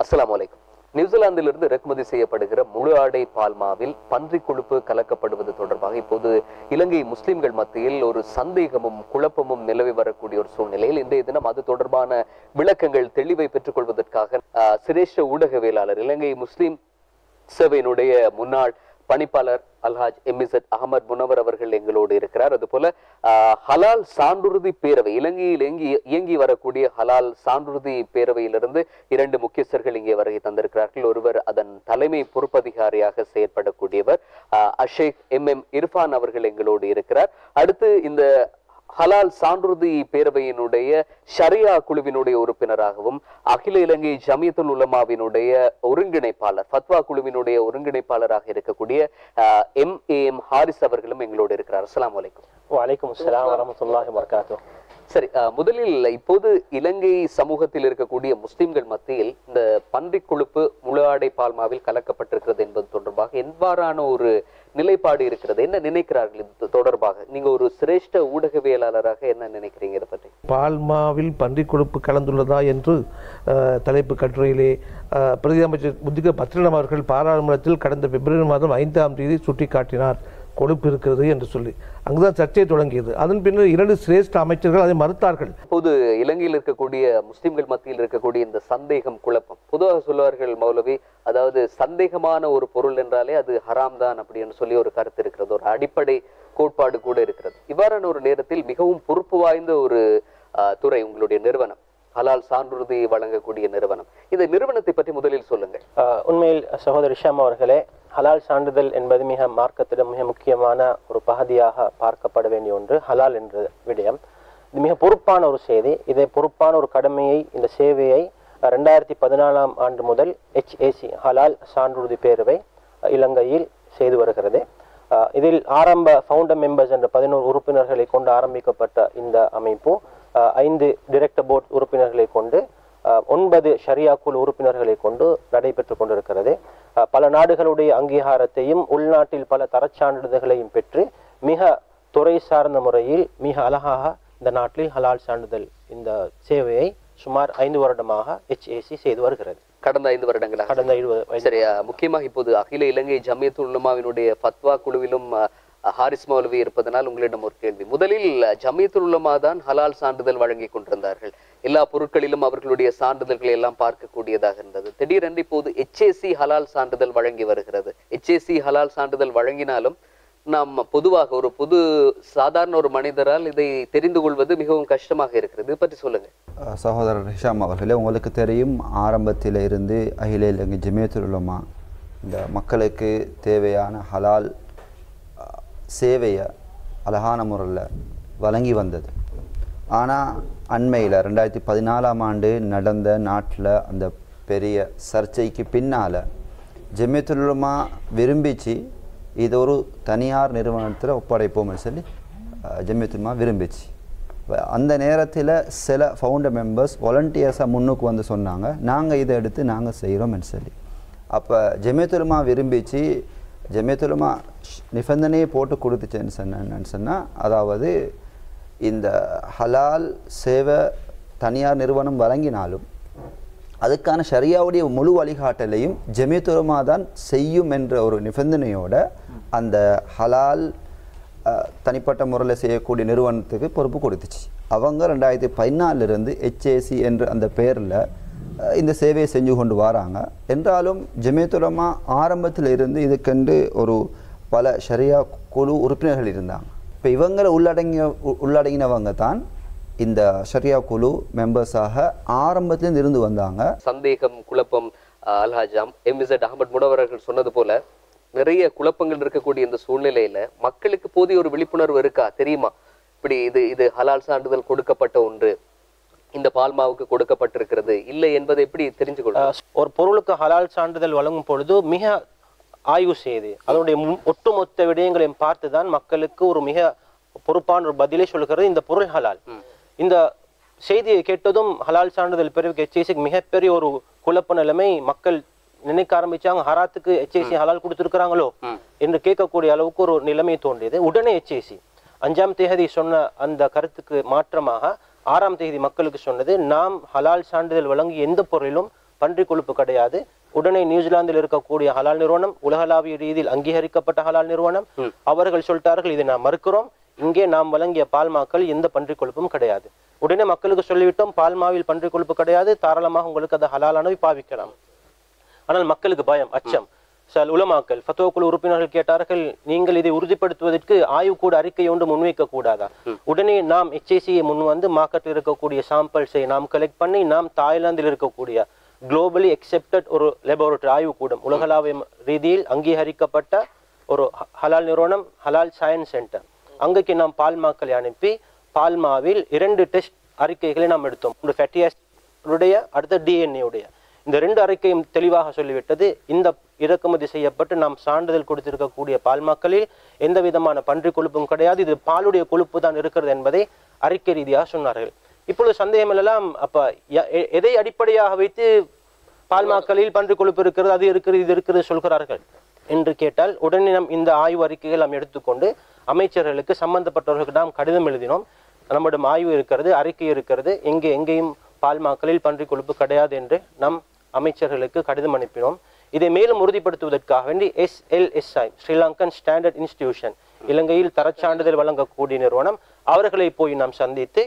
அஸ்லாம் வலைக்கும் நியூசிலாந்திலிருந்து இறக்குமதி செய்யப்படுகிற முழு ஆடை பால்மாவில் பன்றி கொழுப்பு கலக்கப்படுவது தொடர்பாக இப்போது இலங்கை முஸ்லிம்கள் மத்தியில் ஒரு சந்தேகமும் குழப்பமும் நிலவி வரக்கூடிய ஒரு சூழ்நிலையில் இன்றைய தினம் அது தொடர்பான விளக்கங்கள் தெளிவை பெற்றுக் கொள்வதற்காக சிரேஷ்ட ஊடகவியலாளர் இலங்கை முஸ்லிம் சேவையினுடைய முன்னாள் பணிப்பாளர் அல்ஹாஜ் எம்இசட் அகமது முனவர் அவர்கள் எங்களோடு இருக்கிறார். அதுபோல ஹலால் சான்றுறுதி பேரவை இலங்கையில் இயங்கி இயங்கி வரக்கூடிய ஹலால் சான்றுறுதி பேரவையிலிருந்து இரண்டு முக்கியஸ்தர்கள் இங்கே வருகை தந்திருக்கிறார்கள். ஒருவர் அதன் தலைமை பொறுப்பதிகாரியாக செயற்படக்கூடியவர் அஷேக் எம் எம் இர்ஃபான் அவர்கள் எங்களோடு இருக்கிறார். அடுத்து இந்த ஹலால் சான்றுதி பேரவையினுடைய ஷரியா குழுவினுடைய உறுப்பினராகவும் அகில இலங்கை ஜமியத்துல் உலமாவினுடைய ஒருங்கிணைப்பாளர் ஃபத்வா குழுவினுடைய ஒருங்கிணைப்பாளராக இருக்கக்கூடிய எம் ஏ எம் ஹாரிஸ் அவர்களும் எங்களோடு இருக்கிறார். அஸ்லாம் அலைக்கும். வலைக்கும் அஸ்லாம் வரமத்துல்லாஹி வபரகாத்துஹ். சரி முதலில் இப்போது இலங்கை சமூகத்தில் இருக்கக்கூடிய முஸ்லிம்கள் மத்தியில் இந்த பன்றிக் கொழுப்பு முழு ஆடை பால்மாவில் கலக்கப்பட்டிருக்கிறது என்பது தொடர்பாக எவ்வாறான ஒரு நிலைப்பாடு இருக்கிறது? என்ன நினைக்கிறார்கள் இது தொடர்பாக? நீங்க ஒரு சிரேஷ்ட ஊடகவியலாளராக என்ன நினைக்கிறீங்க இதை பற்றி? பால்மாவில் பன்றிக் கொழுப்பு கலந்துள்ளதா என்று தலைப்பு கட்டுரையிலே பிரதி அமைச்சர் முதிக பத்ரினம் அவர்கள் பாராளுமன்றத்தில் கடந்த பிப்ரவரி மாதம் ஐந்தாம் தேதி சுட்டிக்காட்டினார். கொழுப்பு இருக்கிறது என்று சொல்லி. அங்குதான் சர்ச்சை தொடங்கியது. அதன் பின்னர் இரண்டு சிரேஷ்ட அமைச்சர்கள் அதை மறுத்தார்கள். இப்போது இலங்கையில் இருக்கக்கூடிய முஸ்லிம்கள் மத்தியில் இருக்கக்கூடிய இந்த சந்தேகம் குழப்பம். பொதுவாக சொல்வார்கள் மௌலவி அதாவது சந்தேகமான ஒரு பொருள் என்றாலே அது ஹராம் தான் அப்படின்னு சொல்லி ஒரு கருத்து இருக்கிறது. ஒரு அடிப்படை கோட்பாடு கூட இருக்கிறது. இவ்வாறான ஒரு நேரத்தில் மிகவும் பொறுப்பு வாய்ந்த ஒரு துறை உங்களுடைய நிறுவனம். ஹலால் சான்றுறுதி வழங்கக்கூடிய நிறுவனம். இந்த நிறுவனத்தை பற்றி முதலில் சொல்லுங்கள். உண்மையில் சகோதரி ஷாம் அவர்களே ஹலால் சான்றிதழ் என்பது மிக மார்க்கத்திடம் மிக முக்கியமான ஒரு பகுதியாக பார்க்கப்பட வேண்டிய ஒன்று ஹலால் என்ற விடயம். இது மிக பொறுப்பான ஒரு செய்தி. இதை பொறுப்பான ஒரு கடமையை இந்த சேவையை ரெண்டாயிரத்தி பதினாலாம் ஆண்டு முதல் ஹெச்ஏசி ஹலால் சான்றுறுதி பேரவை இலங்கையில் செய்து வருகிறது. இதில் ஆரம்ப ஃபவுண்டர் மெம்பர்ஸ் என்ற பதினோரு உறுப்பினர்களை கொண்டு ஆரம்பிக்கப்பட்ட இந்த அமைப்பு. ஐந்து டிரெக்டர் போர்ட் உறுப்பினர்களை கொண்டு ஒன்பது ஷரியா குழு உறுப்பினர்களை கொண்டு நடைபெற்று கொண்டிருக்கிறது. பல நாடுகளுடைய அங்கீகாரத்தையும் உள்நாட்டில் பல தரச்சான்றிதழ்களையும் பெற்று மிக துறை சார்ந்த முறையில் மிக அழகாக இந்த நாட்டில் ஹலால் சான்றிதழ் இந்த சேவையை சுமார் ஐந்து வருடமாக ஹெச்ஏசி செய்து வருகிறது. கடந்த ஐந்து வருடங்களாக கடந்த வயது சரி முக்கியமாக இப்போது அகில இலங்கை ஜமியத்துல் உலமாவினுடைய ஃபத்வா குழுவிலும் ஹாரிஸ் மௌலவி இருப்பதனால் உங்களிடம் ஒரு கேள்வி. முதலில் அஹ், ஜமியத்துல் உலமா தான் ஹலால் சான்றிதழ் வழங்கி கொண்டிருந்தார்கள். எல்லா பொருட்களிலும் அவர்களுடைய சான்றிதழ்களை எல்லாம் பார்க்கக்கூடியதாக இருந்தது. திடீரென்று இப்போது எச்ஏசி ஹலால் சான்றிதழ் வழங்கி வருகிறது. எச்ஏசி ஹலால் சான்றிதழ் வழங்கினாலும் நாம் பொதுவாக ஒரு பொது சாதாரண ஒரு மனிதரால் இதை தெரிந்து கொள்வது மிகவும் கஷ்டமாக இருக்கிறது. இது பற்றி சொல்லுங்க. சகோதரர் ஹிஷாம் அவர்களே உங்களுக்கு தெரியும் ஆரம்பத்தில் இருந்து அகில இலங்கை ஜமியத்துல் உலமா இந்த மக்களுக்கு தேவையான ஹலால் சேவையை அழகான முறையில் வழங்கி வந்தது. ஆனால் அண்மையில் ரெண்டாயிரத்தி பதினாலாம் ஆண்டு நடந்த நாட்டில் அந்த பெரிய சர்ச்சைக்கு பின்னால் ஜமியத்துல் விரும்பிச்சு இது ஒரு தனியார் நிறுவனத்தில் ஒப்படைப்போம்னு சொல்லி அஹ், விரும்பிச்சு. அந்த நேரத்தில் சில ஃபவுண்டர் மெம்பர்ஸ் வாலண்டியர்ஸாக முன்னுக்கு வந்து சொன்னாங்க நாங்கள் இதை எடுத்து நாங்கள் செய்கிறோம்னு சொல்லி. அப்போ ஜெமித்துலுமா விரும்பிச்சு ஜெமியத்துலமா நிபந்தனையை போட்டு கொடுத்துச்சேன்னு சொன்னேன்னு சொன்னால் அதாவது இந்த ஹலால் சேவை தனியார் நிறுவனம் வழங்கினாலும் அதுக்கான ஷரியாவுடைய முழு வழிகாட்டலையும் ஜெமியத்துலமா தான் செய்யும் என்ற ஒரு நிபந்தனையோட அந்த ஹலால் தனிப்பட்ட முறையில் செய்யக்கூடிய நிறுவனத்துக்கு பொறுப்பு கொடுத்துச்சு. அவங்க ரெண்டாயிரத்தி பதினாலிருந்து ஹெச்ஏசி என்ற அந்த பேரில் இந்த சேவையை செஞ்சு கொண்டு வராங்க. என்றாலும் ஜெமியத்துலமா ஆரம்பத்தில் இருந்து இதுக்கென்று ஒரு பல ஷரியா குழு உறுப்பினர்கள் இருந்தாங்க. இப்போ இவங்களை உள்ளடங்கிய உள்ளடங்கினவங்க தான் இந்த ஷரியா குழு மெம்பர்ஸாக ஆரம்பத்திலிருந்து இருந்து வந்தாங்க. சந்தேகம் குழப்பம் அல்ஹாஜாம் எம்இசட் அகமது முனவர்கள் சொன்னது போல நிறைய குழப்பங்கள் இருக்கக்கூடிய இந்த சூழ்நிலையில மக்களுக்கு போதிய ஒரு விழிப்புணர்வு இருக்கா? தெரியுமா? இப்படி இது இது ஹலால் சான்றிதழ் கொடுக்கப்பட்ட ஒன்று. இந்த பால்மாவுக்கு கொடுக்கப்பட்டிருக்கிறது. இல்லை என்பதை எப்படி தெரிஞ்சு கொள்ளும் அஹ் ஒரு பொருளுக்கு ஹலால் சான்றிதழ் வழங்கும் பொழுது மிக ஆய்வு செய்து அதனுடைய ஒட்டுமொத்த விடயங்களையும் பார்த்து தான் மக்களுக்கு ஒரு மிக பொறுப்பான ஒரு பதிலை சொல்கிறது இந்த பொருள் ஹலால். இந்த செய்தியை கேட்டதும் ஹலால் சான்றிதழ் பிறகு ஹெச்ஐசிக்கு மிகப்பெரிய ஒரு குழப்ப நிலைமை மக்கள் நினைக்க ஆரம்பிச்சாங்க. ஹராத்துக்கு ஹெச்ஐசி ஹலால் கொடுத்துருக்காங்களோ என்று கேட்கக்கூடிய அளவுக்கு ஒரு நிலைமை தோன்றியது. உடனே ஹெச்ஐசி அஞ்சாம் தேதி சொன்ன அந்த கருத்துக்கு மாற்றமாக ஆறாம் தேதி மக்களுக்கு சொன்னது நாம் ஹலால் சான்றிதழ் வழங்கி எந்த பொருளிலும் பன்றி கொழுப்பு கிடையாது. உடனே நியூசிலாந்தில் இருக்கக்கூடிய ஹலால் நிறுவனம் உலகளாவிய ரீதியில் அங்கீகரிக்கப்பட்ட ஹலால் நிறுவனம் அவர்கள் சொல்லிட்டார்கள் இதை நாம் மறுக்கிறோம். இங்கே நாம் வழங்கிய பால்மாக்கள் எந்த பன்றி கொழுப்பும் கிடையாது. உடனே மக்களுக்கு சொல்லிவிட்டோம் பால்மாவில் பன்றி கொழுப்பு கிடையாது. தாராளமாக உங்களுக்கு அது ஹலாலானவை பாவிக்கலாம். ஆனால் மக்களுக்கு பயம் அச்சம். சில உலமாக்கள் ஃபத்துவா குழு உறுப்பினர்கள் கேட்டார்கள் நீங்கள் இதை உறுதிப்படுத்துவதற்கு ஆய்வு கூட அறிக்கை ஒன்று முன்வைக்க கூடாதா? உடனே நாம் எச்ஐசியை முன் வந்து மார்க்கெட்டில் இருக்கக்கூடிய சாம்பிள்ஸை நாம் கலெக்ட் பண்ணி நாம் தாய்லாந்தில் இருக்கக்கூடிய குளோபலி அக்செப்டட் ஒரு லெபோரட்டரி ஆய்வு கூடம் உலகளாவிய ரீதியில் அங்கீகரிக்கப்பட்ட ஒரு ஹலால் நிறுவனம் ஹலால் சயின்ஸ் சென்டர் அங்கேக்கு நாம் பால்மாக்களை அனுப்பி பால்மாவில் இரண்டு டெஸ்ட் அறிக்கைகளை நாம் எடுத்தோம். ஒரு ஃபேட்டி உடைய அடுத்த டிஎன்ஏ உடைய இந்த ரெண்டு அறிக்கையும் தெளிவாக சொல்லிவிட்டது. இந்த இறக்குமதி செய்யப்பட்டு நாம் சான்றிதழ் கொடுத்திருக்கக்கூடிய பால்மாக்களில் எந்த விதமான பன்றி கொழுப்பும் கிடையாது. இது பாலுடைய கொழுப்பு தான் இருக்கிறது என்பதை அறிக்கை ரீதியாக சொன்னார்கள். இப்பொழுது சந்தேகம் எல்லாம் அப்ப எ- எதை அடிப்படையாக வைத்து பால்மாக்களில் பன்றி கொழுப்பு இருக்கிறது அது இருக்கிறது இது இருக்கிறது சொல்கிறார்கள் என்று கேட்டால் உடனே நாம் இந்த ஆய்வு அறிக்கைகள் நாம் எடுத்துக்கொண்டு அமைச்சர்களுக்கு சம்பந்தப்பட்டவர்களுக்கு நாம் கடிதம் எழுதினோம். நம்மிடம் ஆய்வு இருக்கிறது அறிக்கை இருக்கிறது. எங்கே எங்கேயும் பால்மாக்களில் பன்றி கொழுப்பு கிடையாது என்று நம் அமைச்சர்களுக்கு கடிதம் அனுப்பினோம். இதை மேலும் உறுதிப்படுத்துவதற்காக வேண்டி எஸ்எல்எஸ்ஐ ஸ்ரீலங்கன் ஸ்டாண்டர்ட் இன்ஸ்டிடியூஷன் இலங்கையில் தரச்சான்றிதழ் வழங்கக்கூடிய நிறுவனம் அவர்களை போய் நாம் சந்தித்து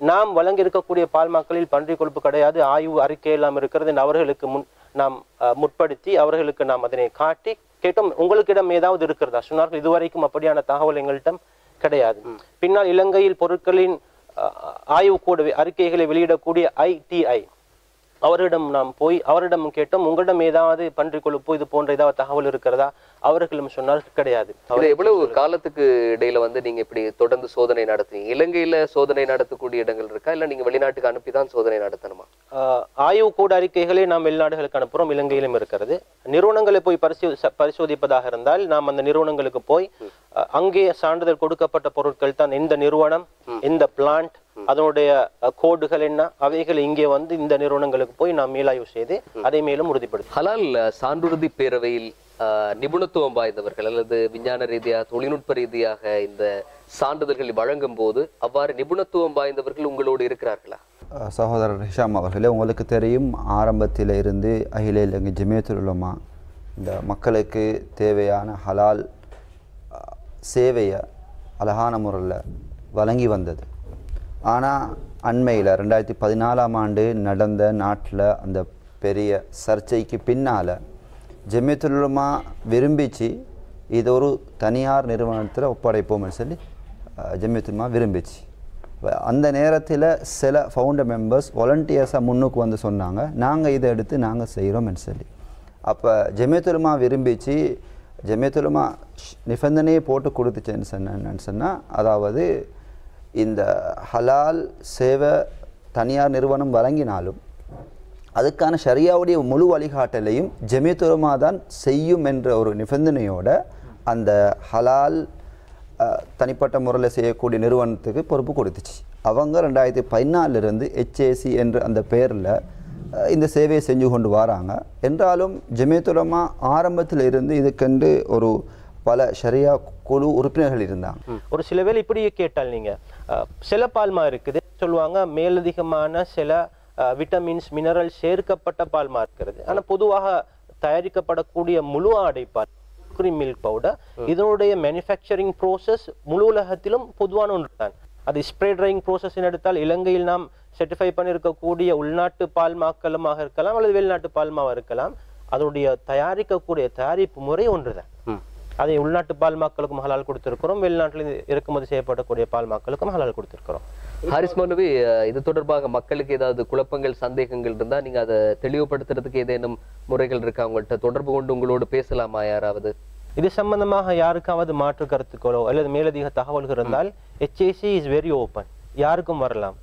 நாம் வழங்கி இருக்கக்கூடிய பால்மாக்களில் பன்றி கொழுப்பு கிடையாது ஆய்வு அறிக்கை எல்லாம் இருக்கிறது என்று அவர்களுக்கு முன் நாம் முற்படுத்தி அவர்களுக்கு நாம் அதனை காட்டி கேட்டோம் உங்களுக்கிடம் ஏதாவது இருக்கிறதா? சொன்னார்கள் இதுவரைக்கும் அப்படியான தகவல் எங்களிடம் கிடையாது. பின்னால் இலங்கையில் பொருட்களின் அஹ், ஆய்வுக்கூட அறிக்கைகளை வெளியிடக்கூடிய ஐடிஐ அவரிடம் நாம் போய் அவரிடம் கேட்டோம் உங்களிடம் ஏதாவது பன்றி கொழுப்பு இது போன்ற ஏதாவது தகவல் இருக்கிறதா? அவர்களும் சொன்னார் கிடையாது. இது எவ்வளவு காலத்துக்கு இடையில வந்து நீங்க இப்படி தொடர்ந்து சோதனை நடத்துவீங்க இலங்கையில சோதனை நடத்தக்கூடிய இடங்கள் இருக்கா? இல்ல நீங்க வெளிநாட்டுக்கு அனுப்பி தான் சோதனை நடத்தணுமா? ஆய்வு கூட அறிக்கைகளை நாம் வெளிநாடுகளுக்கு அனுப்புறோம் இலங்கையிலும் இருக்கிறது. நிறுவனங்களை போய் பரிசோ பரிசோதிப்பதாக இருந்தால் நாம் அந்த நிறுவனங்களுக்கு போய் அங்கே சான்றிதழ் கொடுக்கப்பட்ட பொருட்கள் தான் எந்த நிறுவனம் எந்த பிளான்ட் அதனுடைய கோடுகள் என்ன? அவைகள் இங்கே வந்து இந்த நிறுவனங்களுக்கு போய் நாம் மேலாய்வு செய்து அதை மேலும் உறுதிப்படுத்தும் ஹலால் சான்றுறுதி பேரவையில் நிபுணத்துவம் வாய்ந்தவர்கள் அல்லது விஞ்ஞான ரீதியாக தொழில்நுட்ப ரீதியாக இந்த சான்றிதழ்களை வழங்கும் போது அவ்வாறு நிபுணத்துவம் வாய்ந்தவர்கள் உங்களோடு இருக்கிறார்களா? சகோதரர் ஹிஷாம் அவர்களே உங்களுக்கு தெரியும் ஆரம்பத்தில் இருந்து அகில இலங்கை ஜமியத்துல் உலமா இந்த மக்களுக்கு தேவையான ஹலால் சேவையை அழகான முறையில் வழங்கி வந்தது. ஆனால் அண்மையில் ரெண்டாயிரத்தி பதினாலாம் ஆண்டு நடந்த நாட்டில் அந்த பெரிய சர்ச்சைக்கு பின்னால் ஜெமித்துலுமா விரும்பிச்சு இது ஒரு தனியார் நிறுவனத்தில் ஒப்படைப்போம்னு சொல்லி அஹ், விரும்பிச்சு. அந்த நேரத்தில் சில ஃபவுண்டர் மெம்பர்ஸ் வாலண்டியர்ஸாக முன்னுக்கு வந்து சொன்னாங்க நாங்கள் இதை எடுத்து நாங்கள் செய்கிறோம்னு சொல்லி. அப்போ ஜெமித்துலுமா விரும்பிச்சு ஜெமித்துலுமா நிபந்தனையை போட்டு கொடுத்துச்சேன்னு சொன்னேன்னு சொன்னால் அதாவது இந்த ஹலால் சேவை தனியார் நிறுவனம் வழங்கினாலும் அதுக்கான ஷரியாவுடைய முழு வழிகாட்டலையும் ஜெமித்துரமாக தான் செய்யும் என்ற ஒரு நிபந்தனையோட அந்த ஹலால் தனிப்பட்ட முறையில் செய்யக்கூடிய நிறுவனத்துக்கு பொறுப்பு கொடுத்துச்சு. அவங்க ரெண்டாயிரத்தி பதினாலிருந்து ஹெச்ஏசி என்ற அந்த பேரில் இந்த சேவையை செஞ்சு கொண்டு வராங்க. என்றாலும் ஜெமித்துரமாக ஆரம்பத்தில் இருந்து இதுக்கென்று ஒரு பல ஷரியா குழு உறுப்பினர்கள் இருந்தாங்க. ஒரு சில வேளை இப்படியே கேட்டால் நீங்க அஹ், சில பால்மா இருக்குது சொல்லுவாங்க மேலதிகமான சில விட்டமின்ஸ் மினரல் சேர்க்கப்பட்ட பால்மா இருக்கிறது. ஆனா பொதுவாக தயாரிக்கப்படக்கூடிய முழு ஆடை பால் cream மில்க் பவுடர் இதனுடைய மேனுஃபேக்சரிங் ப்ரோசஸ் முழு உலகத்திலும் பொதுவான ஒன்று தான் அது ஸ்ப்ரே ட்ரைங் ப்ரோசஸ் எடுத்தால் இலங்கையில் நாம் செர்டிஃபை பண்ணியிருக்கக்கூடிய உள்நாட்டு பால்மாக்களுமாக இருக்கலாம் அல்லது வெளிநாட்டு பால்மாவாக இருக்கலாம் அதனுடைய தயாரிக்கக்கூடிய தயாரிப்பு முறை ஒன்றுதான். அதை உள்நாட்டு பால் மக்களுக்கும் ஹலால் கொடுத்திருக்கிறோம். வெளிநாட்டில் இறக்குமதி செய்யப்படக்கூடிய பால் மக்களுக்கும் ஹலால் கொடுத்திருக்கிறோம். ஹாரிஸ் மனுவி இது தொடர்பாக மக்களுக்கு ஏதாவது குழப்பங்கள் சந்தேகங்கள் இருந்தா நீங்க அதை தெளிவுபடுத்துறதுக்கு ஏதேனும் முறைகள் இருக்கா? உங்கள்கிட்ட தொடர்பு கொண்டு உங்களோடு பேசலாமா யாராவது? இது சம்பந்தமாக யாருக்காவது மாற்று கருத்துக்களோ அல்லது மேலதிக தகவல்கள் இருந்தால் ஹெச்ஏசி இஸ் வெரி ஓப்பன் யாருக்கும் வரலாம்.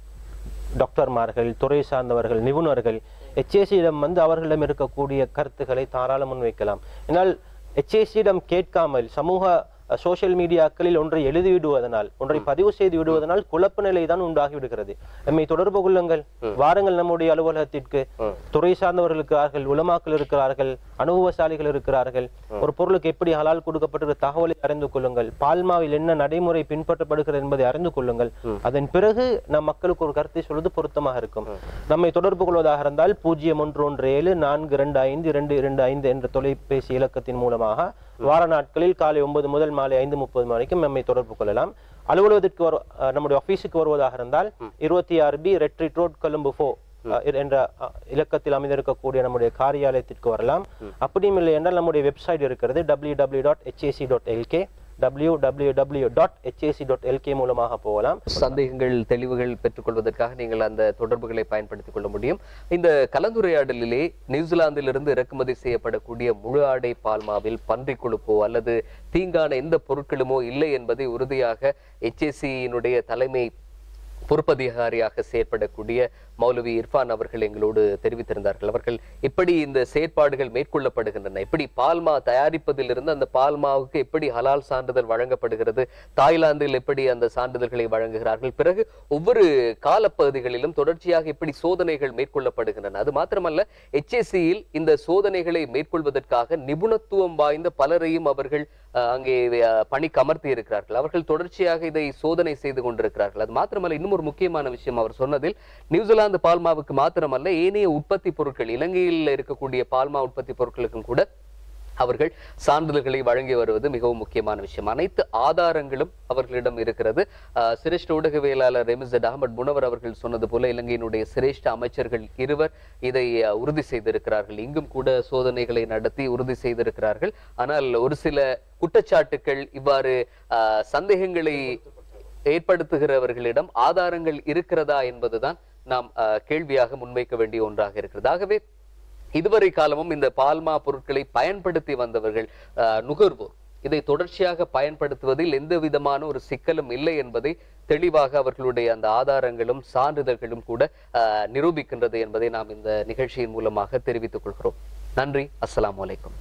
டாக்டர்மார்கள் துறை சார்ந்தவர்கள் நிபுணர்கள் ஹெச்ஏசியிடம் வந்து அவர்களிடம் இருக்கக்கூடிய கருத்துக்களை தாராள முன்வைக்கலாம். என்னால் एचसी केकाम समूह சோஷியல் மீடியாக்களில் ஒன்றை எழுதிவிடுவதனால் ஒன்றை பதிவு செய்து விடுவதனால் குழப்ப நிலை தான் உண்டாகி விடுகிறது நம்மை தொடர்பு கொள்ளுங்கள். வாருங்கள் நம்முடைய அலுவலகத்திற்கு. துறை சார்ந்தவர்கள் இருக்கிறார்கள் உலமாக்கள் இருக்கிறார்கள் அனுபவசாலிகள் இருக்கிறார்கள். ஒரு பொருளுக்கு எப்படி ஹலால் கொடுக்கப்பட்டிருக்கிற தகவலை அறிந்து கொள்ளுங்கள். பால்மாவில் என்ன நடைமுறை பின்பற்றப்படுகிறது என்பதை அறிந்து கொள்ளுங்கள். அதன் பிறகு நம் மக்களுக்கு ஒரு கருத்தை சொல்வது பொருத்தமாக இருக்கும். நம்மை தொடர்பு கொள்வதாக இருந்தால் பூஜ்ஜியம் ஒன்று ஒன்று ஏழு நான்கு இரண்டு ஐந்து இரண்டு இரண்டு ஐந்து என்ற தொலைபேசி இலக்கத்தின் மூலமாக வார நாட்களில் காலை ஒன்பது முதல் மாலை ஐந்து முப்பது மணிக்கும் நம்மை தொடர்பு கொள்ளலாம். அலுவலகத்திற்கு வரு நம்முடைய ஆபீஸுக்கு வருவதாக இருந்தால் இருபத்தி ஆறு பி ரெட்ரிட் ரோட் கொழும்பு ஃபோ என்ற இலக்கத்தில் அமைந்திருக்கக்கூடிய நம்முடைய காரியாலயத்திற்கு வரலாம். அப்படியும் இல்லை என்றால் நம்முடைய வெப்சைட் இருக்கிறது W W dot HAC dot LK W W W dot HAC dot LK மூலமாக போகலாம். சந்தேகங்கள் தெளிவுகள் பெற்றுக்கொள்வதற்காக நீங்கள் அந்த தொடர்புகளை பயன்படுத்திக் கொள்ள முடியும். இந்த கலந்துரையாடலிலே நியூசிலாந்திலிருந்து இறக்குமதி செய்யப்படக்கூடிய முழு ஆடை பால்மாவில் பன்றி கொழுப்போ அல்லது தீங்கான எந்த பொருட்களுமோ இல்லை என்பதை உறுதியாக HAC-யினுடைய தலைமை பொறுப்பதிகாரியாக செயற்படக்கூடிய மௌலவி இர்ஃபான் அவர்கள் எங்களோடு தெரிவித்திருந்தார்கள். அவர்கள் எப்படி இந்த செயற்பாடுகள் மேற்கொள்ளப்படுகின்றன? எப்படி பால்மா தயாரிப்பதிலிருந்து அந்த பால்மாவுக்கு எப்படி ஹலால் சான்றிதழ் வழங்கப்படுகிறது? தாய்லாந்தில் எப்படி அந்த சான்றிதழ்களை வழங்குகிறார்கள்? பிறகு ஒவ்வொரு காலப்பகுதிகளிலும் தொடர்ச்சியாக எப்படி சோதனைகள் மேற்கொள்ளப்படுகின்றன? அது மாத்திரமல்ல எச்ஏசியில் இந்த சோதனைகளை மேற்கொள்வதற்காக நிபுணத்துவம் வாய்ந்த பலரையும் அவர்கள் அங்கே பணி பணிக்கு அமர்த்தி இருக்கிறார்கள். அவர்கள் தொடர்ச்சியாக இதை சோதனை செய்து கொண்டிருக்கிறார்கள். அது மாத்திரமல்ல இன்னும் ஒரு முக்கியமான விஷயம் அவர் சொன்னதில் நியூசிலாந்து பால்மாவுக்கு மாத்திரமல்ல ஏனைய உற்பத்தி பொருட்கள் இலங்கையில் இருக்கக்கூடிய பால்மா உற்பத்தி பொருட்களுக்கும் கூட அவர்கள் சான்றிதழ்களை வழங்கி வருவது மிகவும் முக்கியமான விஷயம். அனைத்து ஆதாரங்களும் அவர்களிடம் இருக்கிறது. சிரேஷ்ட ஊடகவியலாளர் ரெமிசட் அகமது முனவர் அவர்கள் சொன்னது போல இலங்கையினுடைய சிரேஷ்ட அமைச்சர்கள் இருவர் இதை உறுதி செய்திருக்கிறார்கள். இங்கும் கூட சோதனைகளை நடத்தி உறுதி செய்திருக்கிறார்கள். ஆனால் ஒரு சில குற்றச்சாட்டுக்கள் இவ்வாறு சந்தேகங்களை ஏற்படுத்துகிறவர்களிடம் ஆதாரங்கள் இருக்கிறதா என்பதுதான் நாம் கேள்வியாக முன்வைக்க வேண்டிய ஒன்றாக இருக்கிறது. ஆகவே இதுவரை காலமும் இந்த பால்மா பொருட்களை பயன்படுத்தி வந்தவர்கள் நுகர்வோர். இதை தொடர்ச்சியாக பயன்படுத்துவதில் எந்த விதமான ஒரு சிக்கலும் இல்லை என்பதை தெளிவாக அவர்களுடைய அந்த ஆதாரங்களும் சான்றிதழ்களும் கூட ஆஹ், நிரூபிக்கின்றது என்பதை நாம் இந்த நிகழ்ச்சியின் மூலமாக தெரிவித்துக் கொள்கிறோம். நன்றி. அஸ்லாம் வலைக்கம்